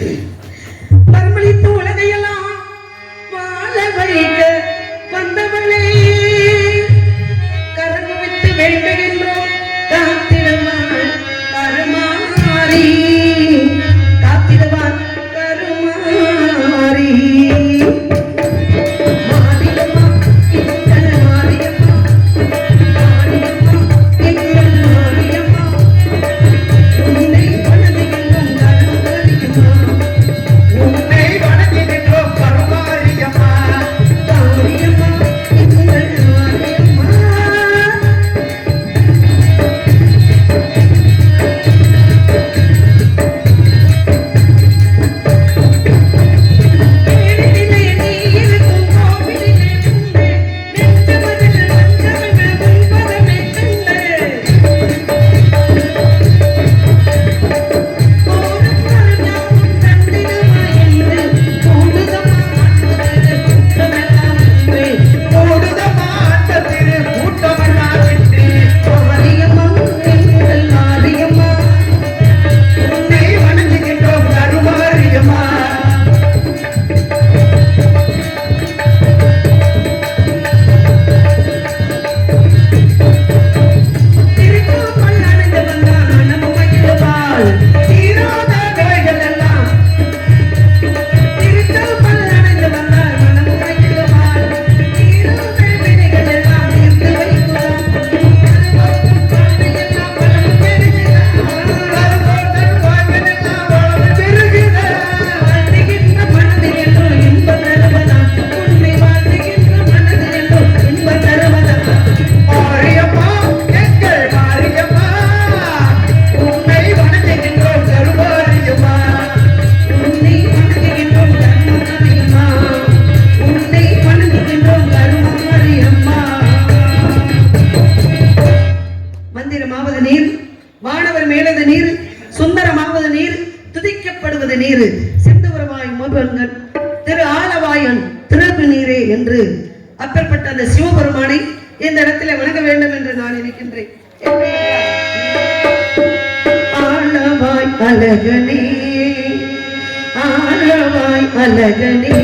Amen. ஆவது நீர் துதிக்கப்படுவது நீர். செந்தவரமாய் மோபங்கள் திரு ஆலவாயன் திறப்பு நீரே என்று அப்பேற்பட்ட அந்த சிவபெருமானை இந்த இடத்துல வணங்க வேண்டும் என்று நான் நினைக்கின்றேன். ஆழவாய் அழகனே ஆழவாய் அழகனே.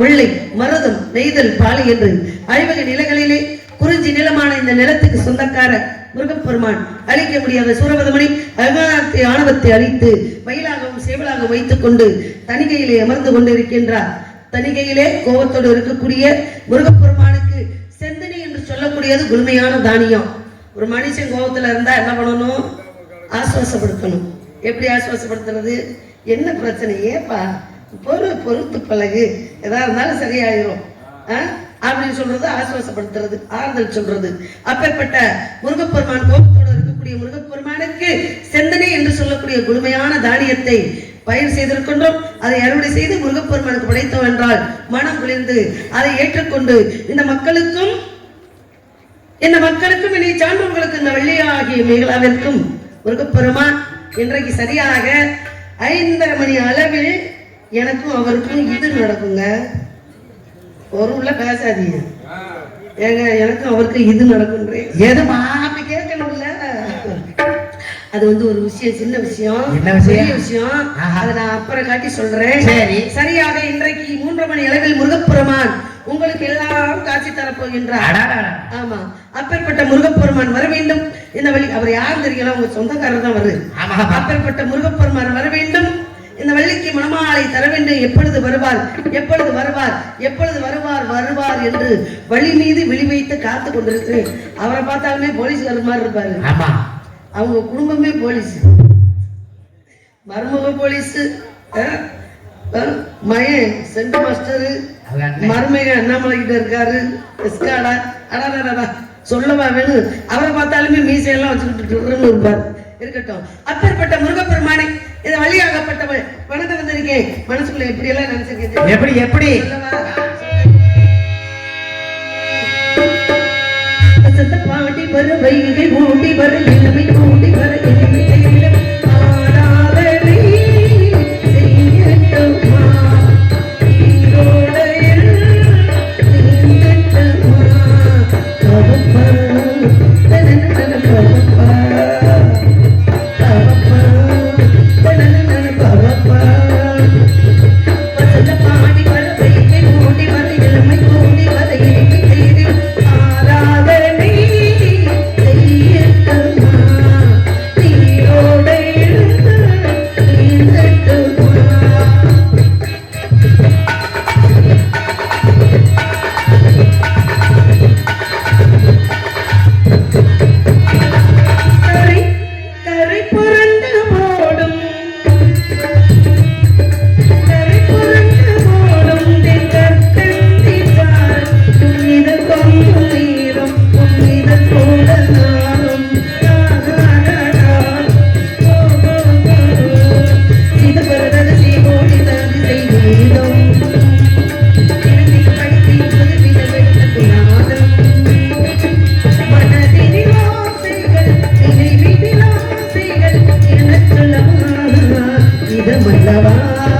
முல்லை மருதம் நெய்தல் பாலை என்று ஐவகை நிலங்களிலே குறிஞ்சி நிலமான இந்த நிலத்துக்கு சொந்தக்கார முருகப்பெருமான் அழிக்க முடியாத சூரபதமணி அகாரத்தை ஆணவத்தை அழித்து மயிலாகவும் சேவலாக வைத்துக் கொண்டு தணிகையிலே அமர்ந்து கொண்டிருக்கின்றார். தணிகையிலே கோபத்தோடு இருக்கக்கூடிய முருகப்பெருமானுக்கு செந்தனி என்று சொல்லக்கூடியது குளுமையான தானியம். ஒரு மனுஷன் கோபத்துல இருந்தா என்ன பண்ணணும்? ஆசுவாசப்படுத்தணும் எப்படி ஆசுவாசப்படுத்துறது என்ன பிரச்சனை ஏப்பா பொறு பொறுத்து பழகு. எதா இருந்தாலும் சரியாயிரும். அப்படின்னு சொல்றது ஆசுவாசப்படுத்துறது ஆறுதல் சொல்றது. அப்பேற்பட்ட முருகப்பெருமான் கோபத்தோடு இருக்கக்கூடிய முருகப்பெருமானுக்கு செந்தனை என்று சொல்லக்கூடிய குழுமையான தானியத்தை பயிர் செய்திருக்கின்றோம். அதை அறுவடை செய்து முருகப்பெருமானுக்கு படைத்தோம் என்றால் மனம் குளிர்ந்து அதை ஏற்றுக்கொண்டு இந்த மக்களுக்கும் இந்த மக்களுக்கும் இனி சான்றோர்களுக்கு இந்த வெள்ளியாகிய மேகலாவிற்கும் முருகப்பெருமான் இன்றைக்கு சரியாக ஐந்தரை மணி அளவில் எனக்கும் அவருக்கும் இது நடக்குங்க. ஒரு உள்ள பேசாதீங்க. ஏங்க எனக்கும் அவருக்கும் இது நடக்குன்றேன் எதுமா அப்படி கேட்கணும்ல. அது வந்து ஒரு விஷயம் சின்ன விஷயம்? பெரிய விஷயம். அதை நான் அப்புறம் காட்டி சொல்றேன். சரி. சரியாக இன்றைக்கு மூன்று மணி அளவில் முருகப்பெருமான் உங்களுக்கு எல்லாம் காட்சி தரப்போகின்றார். ஆமா. அப்பேற்பட்ட முருகப்பெருமான் வர வேண்டும். இந்த வழி? அவர் யார் தெரியல. உங்க சொந்தக்காரர் தான் வருது. அப்பேற்பட்ட முருகப்பெருமான் வர வேண்டும். இந்த வள்ளிக்கு மணமாலை தர வேண்டும் எப்பொழுது வருவார்? எப்பொழுது வருவார்? எப்பொழுது வருவார் வருவார் என்று வழி மீது விழி வைத்து காத்து கொண்டிருக்கிறேன் அவரை பார்த்தாலுமே போலீஸ்காரர் மாதிரி இருப்பாரு. அவங்க குடும்பமே போலீஸ். மருமக போலீஸ் மயன் சென்ட் மாஸ்டர். மருமக அண்ணாமலை கிட்ட இருக்காரு. எஸ்காடா அடாடா சொல்லவா வேணும் அவரை பார்த்தாலுமே மீசையெல்லாம் வச்சுக்கிட்டு இருப்பார். இருக்கட்டும். அப்பேற்பட்ட முருகப்பெருமானை இதை வழியாகப்பட்டவள் வந்திருக்கேன் மனசுக்குள்ள எப்படி எல்லாம் நினைச்சிருக்கேன் எப்படி எப்படி? பாண்டி வர வைகை ஓடி வர இளமை ஓடி வர இளமை ஆண்டவா